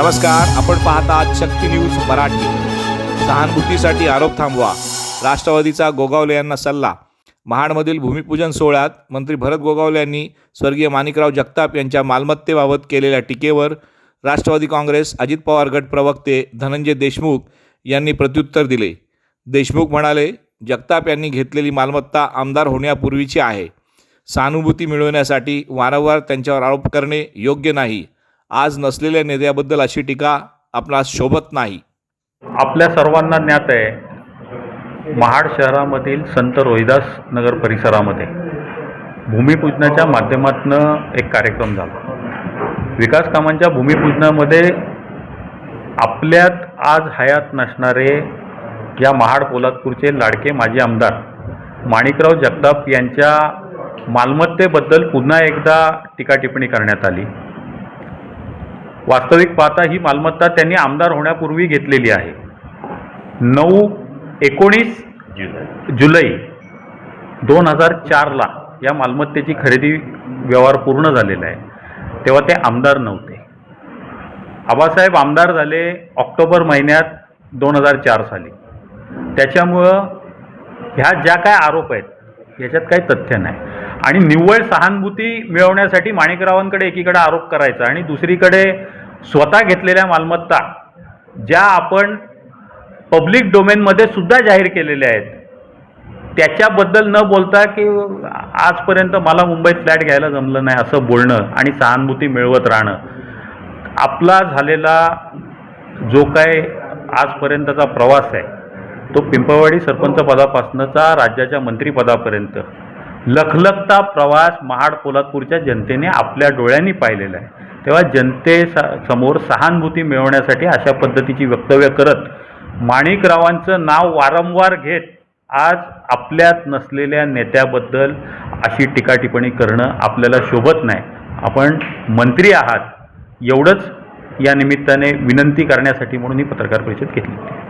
नमस्कार आपण पाहतात शक्ती न्यूज मराठी. सहानुभूतीसाठी आरोप थांबवा. राष्ट्रवादीचा गोगावले यांना सल्ला. महाडमधील भूमिपूजन सोहळ्यात मंत्री भरत गोगावले यांनी स्वर्गीय माणिकराव जगताप यांच्या मालमत्तेबाबत केलेल्या टीकेवर राष्ट्रवादी काँग्रेस अजित पवार गट प्रवक्ते धनंजय देशमुख यांनी प्रत्युत्तर दिले. देशमुख म्हणाले जगताप यांनी घेतलेली मालमत्ता आमदार होण्यापूर्वीची आहे. सहानुभूती मिळवण्यासाठी वारंवार त्यांच्यावर आरोप करणे योग्य नाही. आज नसलेल्या नेत्याबद्दल अशी टीका आपणास शोभत नाही. आपल्या सर्वांना ज्ञात आहे महाड शहरामधील संत रोहिदास नगर परिसरामध्ये भूमिपूजनाच्या माध्यमातून एक कार्यक्रम झाला. विकास कामांच्या भूमिपूजनामध्ये आपल्यात आज हयात नसणारे या महाड पोलादपूरचे लाडके माजी आमदार माणिकराव जगताप यांच्या मालमत्तेबद्दल पुन्हा एकदा टीका टिप्पणी करण्यात आली. वास्तविक पाहता ही मालमत्ता त्यांनी आमदार होण्यापूर्वी घेतलेली आहे. नऊ एकोणीस जुलै दोन हजार चारला या मालमत्तेची खरेदी व्यवहार पूर्ण झालेला आहे. तेव्हा ते आमदार नव्हते. आबासाहेब आमदार झाले ऑक्टोबर महिन्यात दोन हजार चार साली. त्याच्यामुळं ह्या ज्या काय आरोप आहेत याच्यात काही तथ्य नाही. आणि निव्वळ सहानुभूती मिळवण्यासाठी माणिकरावांकडे एकीकडे आरोप करायचा आणि दुसरीकडे स्वतः घेतलेल्या मालमत्ता ज्या आपण पब्लिक डोमेनमध्ये सुद्धा जाहीर केलेल्या आहेत त्याच्याबद्दल न बोलता की आजपर्यंत मला मुंबईत फ्लॅट घ्यायला जमलं नाही असं बोलणं आणि सहानुभूती मिळवत राहणं आपला झालेला जो काय आजपर्यंतचा प्रवास आहे तो पिंपळवाडी सरपंच पदापासूनचा राज्याच्या मंत्रिपदापर्यंत लखलखता प्रवास महाड पोलादपूरच्या जनतेने आपल्या डोळ्यांनी पाहिलेला आहे. तेव्हा जनतेसा समोर सहानुभूती मिळवण्यासाठी अशा पद्धतीची वक्तव्य करत माणिकरावांचं नाव वारंवार घेत आज आपल्यात नसलेल्या नेत्याबद्दल अशी टीकाटिप्पणी करणं आपल्याला शोभत नाही. आपण मंत्री आहात. एवढंच या निमित्ताने विनंती करण्यासाठी म्हणून ही पत्रकार परिषद घेतली. होती